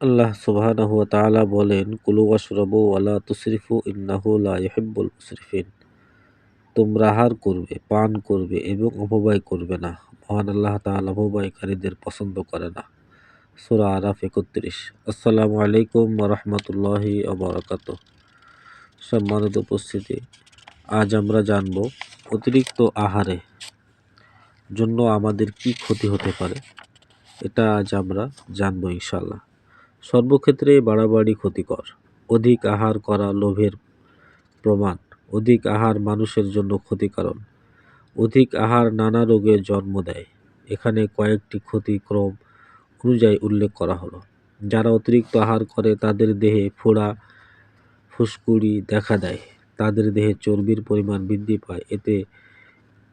আল্লাহ সুবহানাহু তাআলা বলেন, কুলু ওয়াশরাবু ওয়ালা তুসরিফু ইন্নাহু লা তোমরা আহার করবে, পান করবে এবং অপব্যয় করবে না। মহান আল্লাহ তাআলা অপব্যয়কারীদের পছন্দ করে না। সূরা আরাফ একত্রিশ। আসসালামু আলাইকুম রাহমাতুল্লাহি বারাকাতুহু। সম্মানিত উপস্থিতি, আজ আমরা জানব অতিরিক্ত আহারে জন্য আমাদের কি ক্ষতি হতে পারে। এটা আজ আমরা জানব ইনশাল্লাহ সর্বক্ষেত্রে বাড়াবাড়ি ক্ষতিকর। অধিক আহার করা লোভের প্রমাণ। অধিক আহার মানুষের জন্য ক্ষতিকারণ অধিক আহার নানা রোগের জন্ম দেয়। এখানে কয়েকটি ক্ষতিক্রম অনুযায়ী উল্লেখ করা হলো। যারা অতিরিক্ত আহার করে, তাদের দেহে ফোড়া, ফুসকুড়ি দেখা দেয়। তাদের দেহে চর্বির পরিমাণ বৃদ্ধি পায়। এতে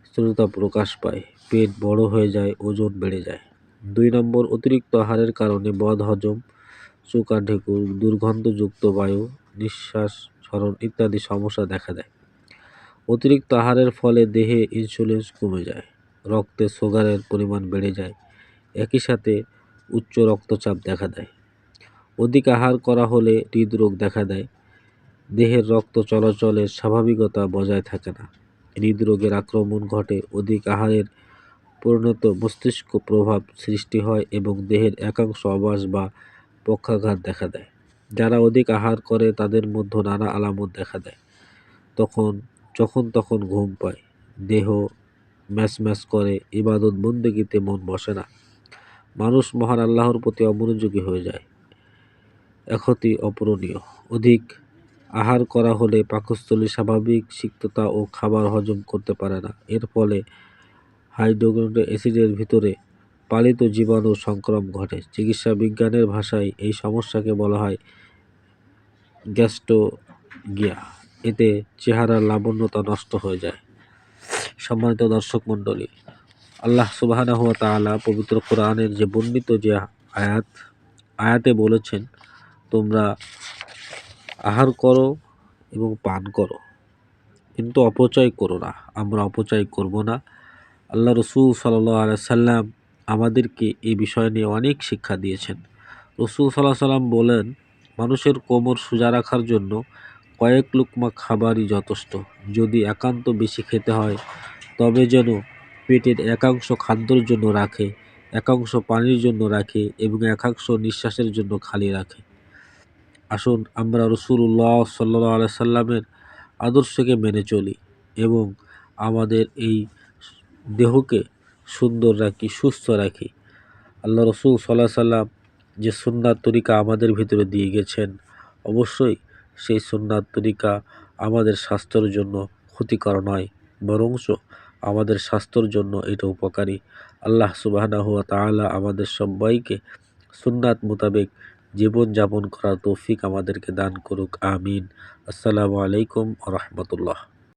স্থূলতা প্রকাশ পায়। পেট বড় হয়ে যায়, ওজন বেড়ে যায়। দুই নম্বর, অতিরিক্ত আহারের কারণে বদ হজম চুকা ঢেকুর দুর্গন্ধযুক্ত বায়ু, নিঃশ্বাস স্মরণ ইত্যাদি সমস্যা দেখা দেয়। অতিরিক্ত আহারের ফলে দেহে ইনসুলিন কমে যায়, রক্তে সুগারের পরিমাণ বেড়ে যায়, একই সাথে উচ্চ রক্তচাপ দেখা দেয়। অধিক আহার করা হলে হৃদরোগ দেখা দেয়, দেহের রক্ত চলাচলের স্বাভাবিকতা বজায় থাকে না। হৃদরোগের আক্রমণ ঘটে, অধিক আহারের পরিণত মস্তিষ্ক প্রভাব সৃষ্টি হয় এবং দেহের একাংশ অবাস বা পক্ষাঘাত দেখা দেয়। যারা অধিক আহার করে, তাদের মধ্যে নানা আলামত দেখা দেয়। তখন, যখন তখন ঘুম পায়, দেহ ম্যাচ ম্যাচ করে, ইবাদত বন্দেগিতে মন বসে না। মানুষ মহান আল্লাহর প্রতি অমনোযোগী হয়ে যায়। একতি অপূরণীয়। অধিক আহার করা হলে পাকস্থলী স্বাভাবিক সিক্ততা ও খাবার হজম করতে পারে না। এর ফলে হাইড্রোক্লোরিক অ্যাসিডের ভিতরে পালিত জীবাণু সংক্রম ঘটে। চিকিৎসা বিজ্ঞানের ভাষায় এই সমস্যাকে বলা হয় গ্যাস্ট্রোগিয়া। এতে চেহারার লাবণ্যতা নষ্ট হয়ে যায়। সম্মানিত দর্শক মণ্ডলী, আল্লাহ সুবাহানা হুয়া তালা পবিত্র কোরআনের যে বর্ণিত যে আয়াত, আয়াতে বলেছেন, তোমরা আহার করো এবং পান করো, কিন্তু অপচয় করো না। আমরা অপচয় করব না। আল্লাহ রসুল সাল্লাহ সাল্লাম আমাদেরকে এই বিষয় নিয়ে অনেক শিক্ষা দিয়েছেন। রসুল সাল্লাহ সাল্লাম বলেন, মানুষের কোমর সোজা রাখার জন্য কয়েক লুকমা খাবারই যথেষ্ট। যদি একান্ত বেশি খেতে হয়, তবে যেন পেটের একাংশ খাদ্যর জন্য রাখে, একাংশ পানির জন্য রাখে এবং একাংশ নিঃশ্বাসের জন্য খালি রাখে। আসুন আমরা রসুল্লাহ সাল্লাহ সাল্লামের আদর্শকে মেনে চলি এবং আমাদের এই দেহকে সুন্দর রাখি, সুস্থ রাখি। আল্লাহ রসুল সাল্লাহ সাল্লাম যে সুন্নার তরিকা আমাদের ভিতরে দিয়ে গেছেন, অবশ্যই সেই সুন্নার তরিকা আমাদের স্বাস্থ্যের জন্য ক্ষতিকর নয় বরংশ আমাদের স্বাস্থ্যর জন্য এটা উপকারী। আল্লাহ সুবাহানা হুয়া তাআলা আমাদের সবাইকে সুন্নাত মোতাবেক জীবনযাপন করার তৌফিক আমাদেরকে দান করুক, আমিন। আসসালামু আলাইকুম রহমতুল্লাহ।